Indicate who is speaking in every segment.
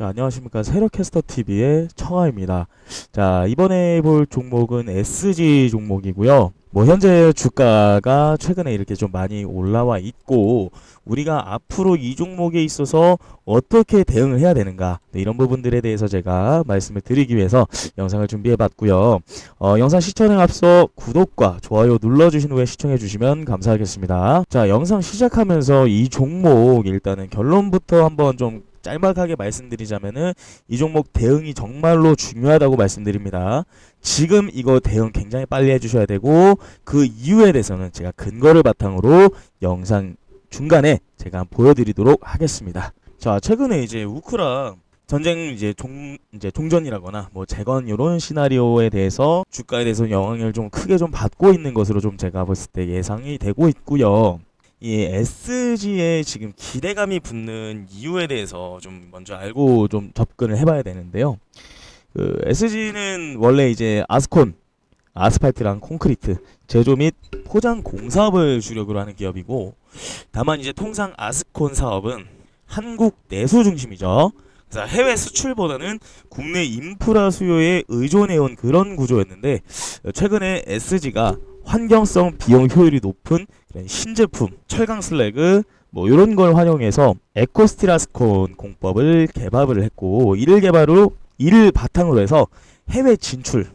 Speaker 1: 자, 안녕하십니까. 세력캐스터 TV의 청아입니다. 자, 이번에 볼 종목은 SG 종목이고요. 뭐, 현재 주가가 최근에 이렇게 좀 많이 올라와 있고, 우리가 앞으로 이 종목에 있어서 어떻게 대응을 해야 되는가, 네, 이런 부분들에 대해서 제가 말씀을 드리기 위해서 영상을 준비해 봤고요. 어, 영상 시청에 앞서 구독과 좋아요 눌러주신 후에 시청해 주시면 감사하겠습니다. 자, 영상 시작하면서 이 종목 일단은 결론부터 한번 좀 짤막하게 말씀드리자면은 이 종목 대응이 정말로 중요하다고 말씀드립니다. 지금 이거 대응 굉장히 빨리 해주셔야 되고 그 이유에 대해서는 제가 근거를 바탕으로 영상 중간에 제가 보여드리도록 하겠습니다. 자, 최근에 이제 우크라 전쟁 이제 종 이제 종전이라거나 뭐 재건 이런 시나리오에 대해서 주가에 대해서 영향을 좀 크게 좀 받고 있는 것으로 좀 제가 봤을 때 예상이 되고 있고요. 이 SG에 지금 기대감이 붙는 이유에 대해서 좀 먼저 알고 좀 접근을 해봐야 되는데요. 그 SG는 원래 이제 아스콘, 아스팔트랑 콘크리트 제조 및 포장 공사업을 주력으로 하는 기업이고, 다만 이제 통상 아스콘 사업은 한국 내수 중심이죠. 그래서 해외 수출보다는 국내 인프라 수요에 의존해온 그런 구조였는데 최근에 SG가 환경성 비용 효율이 높은 이런 신제품, 철강 슬래그 뭐 이런 걸 활용해서 에코스티라스콘 공법을 개발을 했고 이를 개발로 이를 바탕으로 해서 해외 진출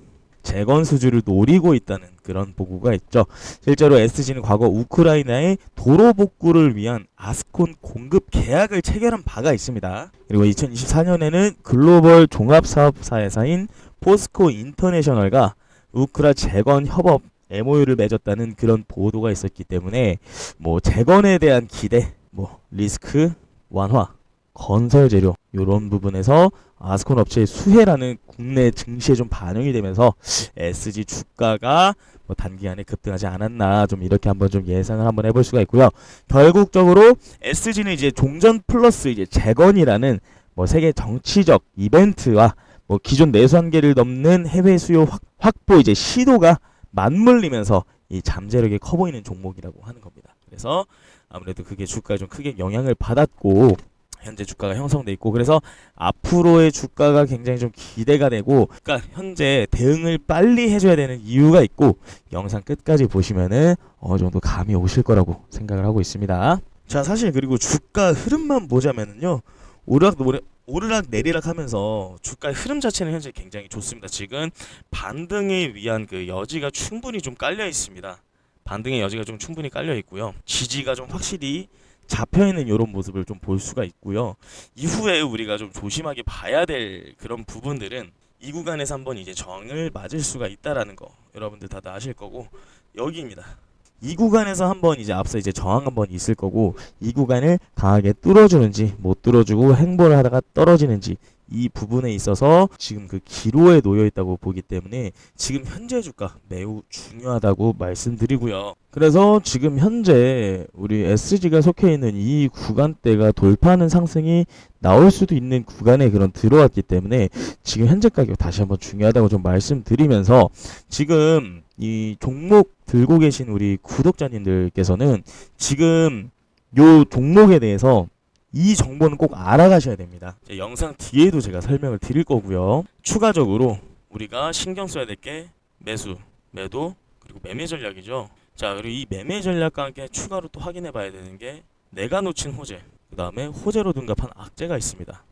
Speaker 1: 재건 수주를 노리고 있다는 그런 보고가 있죠. 실제로 SG는 과거 우크라이나의 도로 복구를 위한 아스콘 공급 계약을 체결한 바가 있습니다. 그리고 2024년에는 글로벌 종합사업사 회사인 포스코 인터내셔널과 우크라 재건 협업 MOU를 맺었다는 그런 보도가 있었기 때문에 뭐 재건에 대한 기대, 뭐 리스크 완화, 건설 재료 이런 부분에서 아스콘 업체의 수혜라는 국내 증시에 좀 반영이 되면서 SG 주가가 뭐 단기간에 급등하지 않았나 좀 이렇게 한번 좀 예상을 한번 해볼 수가 있고요. 결국적으로 SG는 이제 종전 플러스 이제 재건이라는 뭐 세계 정치적 이벤트와 뭐 기존 내수 한계를 넘는 해외 수요 확, 확보 이제 시도가 맞물리면서 이 잠재력이 커 보이는 종목이라고 하는 겁니다. 그래서 아무래도 그게 주가에 좀 크게 영향을 받았고 현재 주가가 형성돼 있고 그래서 앞으로의 주가가 굉장히 좀 기대가 되고 그러니까 현재 대응을 빨리 해줘야 되는 이유가 있고 영상 끝까지 보시면은 어느 정도 감이 오실 거라고 생각을 하고 있습니다. 자 사실 그리고 주가 흐름만 보자면은요 오르락 노래 오르락 내리락 하면서 주가의 흐름 자체는 현재 굉장히 좋습니다. 지금 반등에 위한 그 여지가 충분히 좀 깔려 있습니다. 반등의 여지가 좀 충분히 깔려 있고요. 지지가 좀 확실히 잡혀 있는 이런 모습을 좀 볼 수가 있고요. 이후에 우리가 좀 조심하게 봐야 될 그런 부분들은 이 구간에서 한번 이제 정을 맞을 수가 있다라는 거 여러분들 다들 아실 거고 여기입니다. 이 구간에서 한번 이제 앞서 이제 저항 한번 있을 거고 이 구간을 강하게 뚫어주는지 못 뚫어주고 행보를 하다가 떨어지는지 이 부분에 있어서 지금 그 기로에 놓여 있다고 보기 때문에 지금 현재 주가 매우 중요하다고 말씀드리고요. 그래서 지금 현재 우리 SG가 속해 있는 이 구간대가 돌파하는 상승이 나올 수도 있는 구간에 그런 들어왔기 때문에 지금 현재 가격 다시 한번 중요하다고 좀 말씀드리면서 지금 이 종목 들고 계신 우리 구독자님들께서는 지금 요 종목에 대해서 이 정보는 꼭 알아가셔야 됩니다. 영상 뒤에도 제가 설명을 드릴 거고요. 추가적으로 우리가 신경 써야 될 게 매수, 매도, 그리고 매매 전략이죠. 자, 그리고 이 매매 전략과 함께 추가로 또 확인해 봐야 되는 게 내가 놓친 호재, 그 다음에 호재로 둔갑한 악재가 있습니다.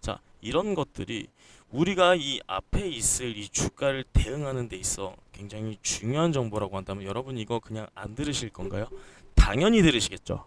Speaker 1: 자, 이런 것들이 우리가 이 앞에 있을 이 주가를 대응하는 데 있어 굉장히 중요한 정보라고 한다면 여러분 이거 그냥 안 들으실 건가요? 당연히 들으시겠죠.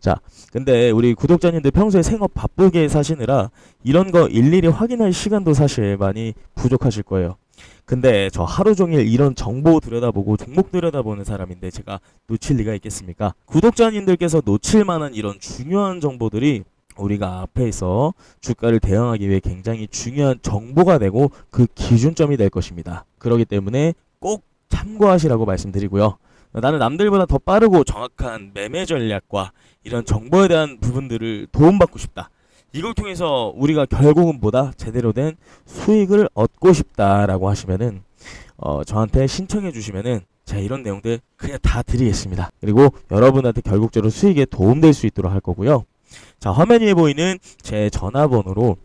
Speaker 1: 자, 근데 우리 구독자님들 평소에 생업 바쁘게 사시느라 이런 거 일일이 확인할 시간도 사실 많이 부족하실 거예요. 근데 저 하루 종일 이런 정보 들여다보고 종목 들여다보는 사람인데 제가 놓칠 리가 있겠습니까? 구독자님들께서 놓칠 만한 이런 중요한 정보들이 우리가 앞에 있어 주가를 대응하기 위해 굉장히 중요한 정보가 되고 그 기준점이 될 것입니다. 그렇기 때문에 꼭 참고하시라고 말씀드리고요. 나는 남들보다 더 빠르고 정확한 매매 전략과 이런 정보에 대한 부분들을 도움받고 싶다. 이걸 통해서 우리가 결국은 보다 제대로 된 수익을 얻고 싶다라고 하시면은 어, 저한테 신청해 주시면은 제가 이런 내용들 그냥 다 드리겠습니다. 그리고 여러분한테 결국적으로 수익에 도움될 수 있도록 할 거고요. 자, 화면 위에 보이는 제 전화번호로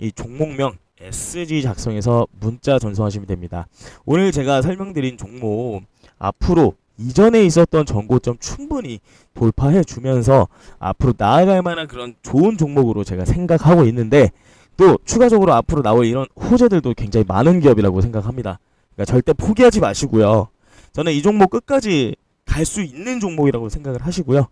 Speaker 1: 이 종목명 SG 작성해서 문자 전송하시면 됩니다. 오늘 제가 설명드린 종목 앞으로 이전에 있었던 정고점 충분히 돌파해 주면서 앞으로 나아갈 만한 그런 좋은 종목으로 제가 생각하고 있는데 또 추가적으로 앞으로 나올 이런 호재들도 굉장히 많은 기업이라고 생각합니다. 그러니까 절대 포기하지 마시고요. 저는 이 종목 끝까지 갈 수 있는 종목이라고 생각을 하시고요.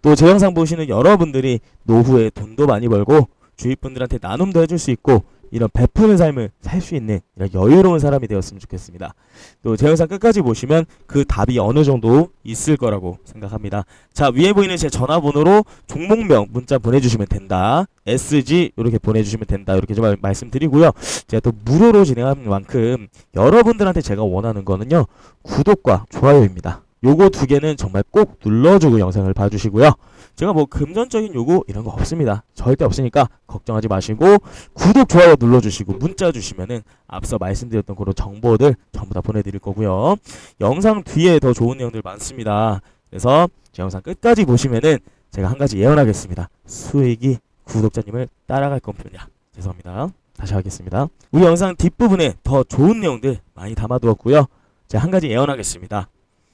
Speaker 1: 또 제 영상 보시는 여러분들이 노후에 돈도 많이 벌고 주위 분들한테 나눔도 해줄 수 있고 이런 베푸는 삶을 살 수 있는 이런 여유로운 사람이 되었으면 좋겠습니다. 또 제 영상 끝까지 보시면 그 답이 어느 정도 있을 거라고 생각합니다. 자 위에 보이는 제 전화번호로 종목명 문자 보내주시면 된다. SG 이렇게 보내주시면 된다. 이렇게 좀 말- 말씀드리고요. 제가 또 무료로 진행하는 만큼 여러분들한테 제가 원하는 거는요 구독과 좋아요입니다. 요거 두 개는 정말 꼭 눌러주고 영상을 봐주시고요. 제가 뭐 금전적인 요구 이런 거 없습니다. 절대 없으니까 걱정하지 마시고 구독 좋아요 눌러주시고 문자 주시면은 앞서 말씀드렸던 그런 정보들 전부 다 보내드릴 거고요. 영상 뒤에 더 좋은 내용들 많습니다. 그래서 제 영상 끝까지 보시면은 제가 한 가지 예언하겠습니다. 수익이 구독자님을 따라갈 겁니다. 죄송합니다. 다시 하겠습니다. 우리 영상 뒷부분에 더 좋은 내용들 많이 담아두었고요. 제가 한 가지 예언하겠습니다.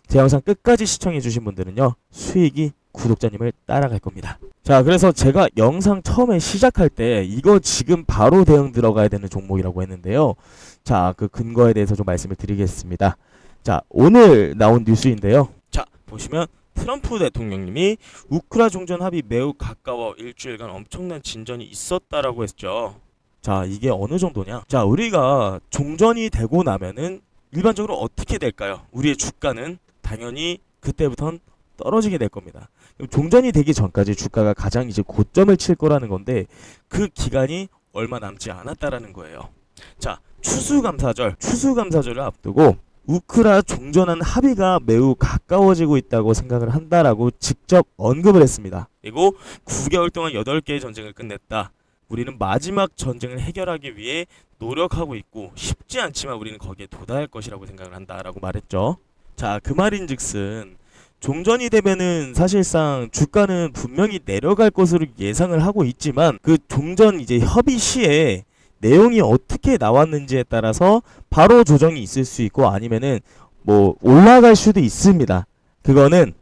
Speaker 1: 제 영상 끝까지 시청해주신 분들은요, 수익이 구독자님을 따라갈 겁니다. 자, 그래서 제가 영상 처음에 시작할 때 이거 지금 바로 대응 들어가야 되는 종목이라고 했는데요. 자, 그 근거에 대해서 좀 말씀을 드리겠습니다. 자, 오늘 나온 뉴스인데요. 자, 보시면 트럼프 대통령님이 우크라 종전 합의 매우 가까워 일주일간 엄청난 진전이 있었다라고 했죠. 자, 이게 어느 정도냐? 자, 우리가 종전이 되고 나면은 일반적으로 어떻게 될까요? 우리의 주가는 당연히 그때부터는 떨어지게 될 겁니다. 종전이 되기 전까지 주가가 가장 이제 고점을 칠 거라는 건데 그 기간이 얼마 남지 않았다라는 거예요. 자, 추수감사절, 추수감사절을 앞두고 우크라 종전한 합의가 매우 가까워지고 있다고 생각을 한다라고 직접 언급을 했습니다. 그리고 9개월 동안 8개의 전쟁을 끝냈다. 우리는 마지막 전쟁을 해결하기 위해 노력하고 있고 쉽지 않지만 우리는 거기에 도달할 것이라고 생각을 한다라고 말했죠. 자, 그 말인즉슨 종전이 되면은 사실상 주가는 분명히 내려갈 것으로 예상을 하고 있지만 그 종전 이제 협의 시에 내용이 어떻게 나왔는지에 따라서 바로 조정이 있을 수 있고 아니면은 뭐 올라갈 수도 있습니다. 그거는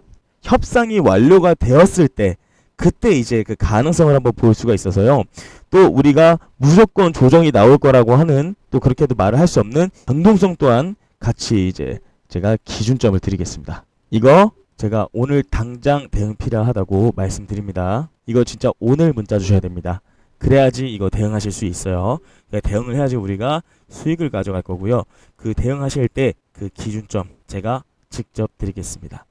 Speaker 1: 협상이 완료가 되었을 때 그때 이제 그 가능성을 한번 볼 수가 있어서요. 또 우리가 무조건 조정이 나올 거라고 하는 또 그렇게도 말을 할 수 없는 변동성 또한 같이 이제 제가 기준점을 드리겠습니다. 이거 제가 오늘 당장 대응 필요하다고 말씀드립니다. 이거 진짜 오늘 문자 주셔야 됩니다. 그래야지 이거 대응하실 수 있어요. 그러니까 대응을 해야지 우리가 수익을 가져갈 거고요. 그 대응하실 때 그 기준점 제가 직접 드리겠습니다.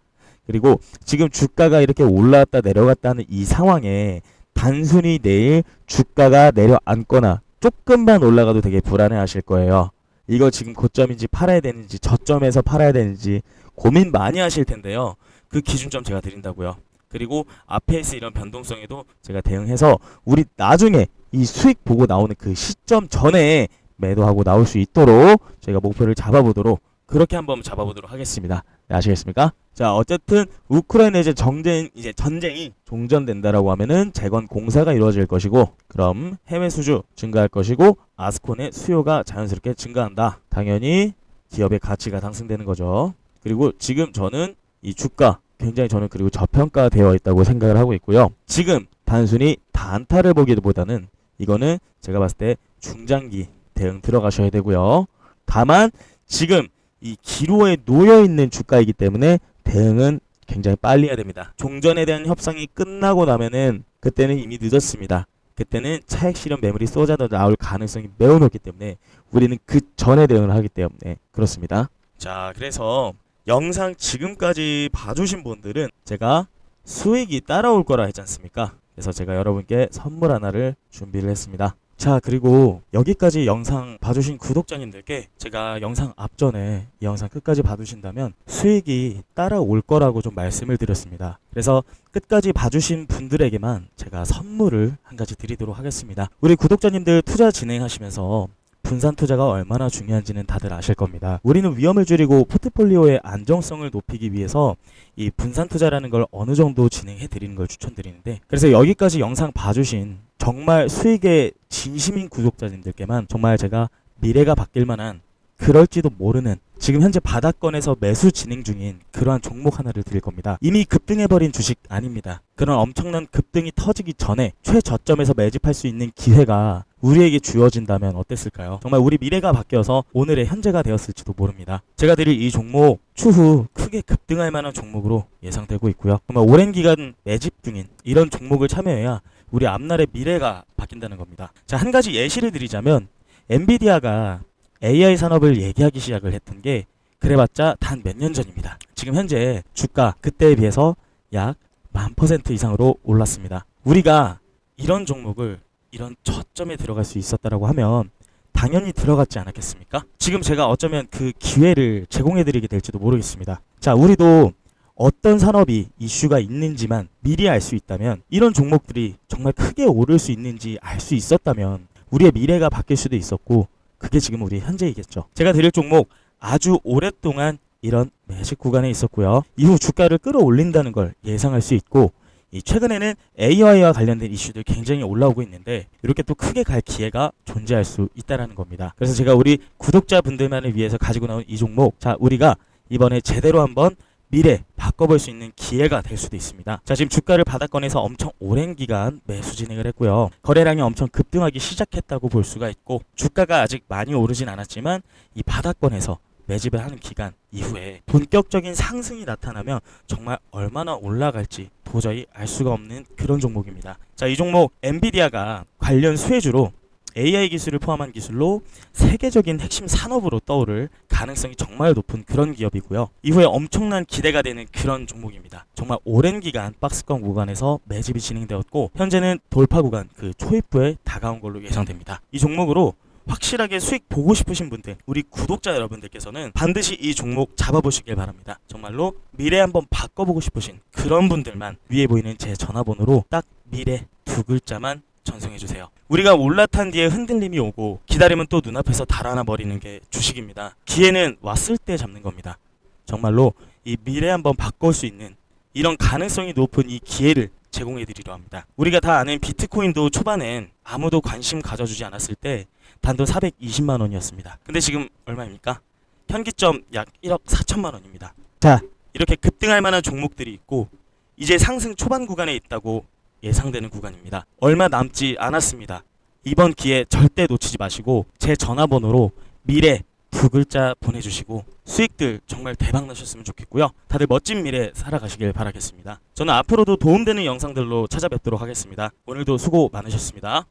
Speaker 1: 그리고 지금 주가가 이렇게 올라왔다 내려갔다 하는 이 상황에 단순히 내일 주가가 내려앉거나 조금만 올라가도 되게 불안해 하실 거예요. 이거 지금 고점인지 팔아야 되는지 저점에서 팔아야 되는지 고민 많이 하실 텐데요. 그 기준점 제가 드린다고요. 그리고 앞에 있을 이런 변동성에도 제가 대응해서 우리 나중에 이 수익 보고 나오는 그 시점 전에 매도하고 나올 수 있도록 제가 목표를 잡아보도록 그렇게 한번 잡아보도록 하겠습니다. 네, 아시겠습니까? 자, 어쨌든 우크라이나 이제 정전 이제 전쟁이 종전된다라고 하면은 재건 공사가 이루어질 것이고, 그럼 해외 수주 증가할 것이고, 아스콘의 수요가 자연스럽게 증가한다. 당연히 기업의 가치가 상승되는 거죠. 그리고 지금 저는 이 주가 굉장히 저는 그리고 저평가되어 있다고 생각을 하고 있고요. 지금 단순히 단타를 보기보다는 이거는 제가 봤을 때 중장기 대응 들어가셔야 되고요. 다만 지금 이 기로에 놓여 있는 주가이기 때문에 대응은 굉장히 빨리 해야 됩니다. 종전에 대한 협상이 끝나고 나면은 그때는 이미 늦었습니다. 그때는 차액 실현 매물이 쏟아져 나올 가능성이 매우 높기 때문에 우리는 그 전에 대응을 하기 때문에 그렇습니다. 자, 그래서 영상 지금까지 봐주신 분들은 제가 수익이 따라올 거라 했지 않습니까? 그래서 제가 여러분께 선물 하나를 준비를 했습니다. 자, 그리고 여기까지 영상 봐주신 구독자님들께 제가 영상 앞전에 이 영상 끝까지 봐주신다면 수익이 따라올 거라고 좀 말씀을 드렸습니다. 그래서 끝까지 봐주신 분들에게만 제가 선물을 한 가지 드리도록 하겠습니다. 우리 구독자님들 투자 진행하시면서 분산 투자가 얼마나 중요한지는 다들 아실 겁니다. 우리는 위험을 줄이고 포트폴리오의 안정성을 높이기 위해서 이 분산 투자라는 걸 어느 정도 진행해 드리는 걸 추천드리는데 그래서 여기까지 영상 봐주신 정말 수익에 진심인 구독자님들께만 정말 제가 미래가 바뀔 만한 그럴지도 모르는 지금 현재 바닥권에서 매수 진행 중인 그러한 종목 하나를 드릴 겁니다. 이미 급등해버린 주식 아닙니다. 그런 엄청난 급등이 터지기 전에 최저점에서 매집할 수 있는 기회가 우리에게 주어진다면 어땠을까요? 정말 우리 미래가 바뀌어서 오늘의 현재가 되었을지도 모릅니다. 제가 드릴 이 종목 추후 크게 급등할 만한 종목으로 예상되고 있고요. 정말 오랜 기간 매집 중인 이런 종목을 참여해야 우리 앞날의 미래가 바뀐다는 겁니다. 자, 한 가지 예시를 드리자면 엔비디아가 AI 산업을 얘기하기 시작을 했던 게 그래봤자 단 몇 년 전입니다. 지금 현재 주가 그때에 비해서 약 만 퍼센트 이상으로 올랐습니다. 우리가 이런 종목을 이런 저점에 들어갈 수 있었다라고 하면 당연히 들어갔지 않았겠습니까? 지금 제가 어쩌면 그 기회를 제공해드리게 될지도 모르겠습니다. 자, 우리도 어떤 산업이 이슈가 있는지만 미리 알 수 있다면 이런 종목들이 정말 크게 오를 수 있는지 알 수 있었다면 우리의 미래가 바뀔 수도 있었고 그게 지금 우리 현재이겠죠. 제가 드릴 종목 아주 오랫동안 이런 매직 구간에 있었고요. 이후 주가를 끌어올린다는 걸 예상할 수 있고 이 최근에는 AI와 관련된 이슈들 굉장히 올라오고 있는데 이렇게 또 크게 갈 기회가 존재할 수 있다라는 겁니다. 그래서 제가 우리 구독자분들만을 위해서 가지고 나온 이 종목 자 우리가 이번에 제대로 한번 미래 바꿔볼 수 있는 기회가 될 수도 있습니다. 자 지금 주가를 바닥권에서 엄청 오랜 기간 매수 진행을 했고요. 거래량이 엄청 급등하기 시작했다고 볼 수가 있고 주가가 아직 많이 오르진 않았지만 이 바닥권에서 매집을 하는 기간 이후에 본격적인 상승이 나타나면 정말 얼마나 올라갈지 도저히 알 수가 없는 그런 종목입니다. 자, 이 종목 엔비디아가 관련 수혜주로 AI 기술을 포함한 기술로 세계적인 핵심 산업으로 떠오를 가능성이 정말 높은 그런 기업이고요. 이후에 엄청난 기대가 되는 그런 종목입니다. 정말 오랜 기간 박스권 구간에서 매집이 진행되었고 현재는 돌파 구간 그 초입부에 다가온 걸로 예상됩니다. 이 종목으로 확실하게 수익 보고 싶으신 분들, 우리 구독자 여러분들께서는 반드시 이 종목 잡아보시길 바랍니다. 정말로 미래 한번 바꿔보고 싶으신 그런 분들만 위에 보이는 제 전화번호로 딱 미래 두 글자만 전송해 주세요. 우리가 올라탄 뒤에 흔들림이 오고 기다리면 또 눈앞에서 달아나 버리는 게 주식입니다. 기회는 왔을 때 잡는 겁니다. 정말로 이 미래 한번 바꿀 수 있는 이런 가능성이 높은 이 기회를 제공해 드리려 합니다. 우리가 다 아는 비트코인도 초반엔 아무도 관심 가져주지 않았을 때 단돈 420만 원이었습니다. 근데 지금 얼마입니까? 현기점 약 1억 4천만 원입니다. 자, 이렇게 급등할 만한 종목들이 있고 이제 상승 초반 구간에 있다고 예상되는 구간입니다. 얼마 남지 않았습니다. 이번 기회 절대 놓치지 마시고 제 전화번호로 미래 두 글자 보내주시고 수익들 정말 대박 나셨으면 좋겠고요. 다들 멋진 미래 살아가시길 바라겠습니다. 저는 앞으로도 도움되는 영상들로 찾아뵙도록 하겠습니다. 오늘도 수고 많으셨습니다.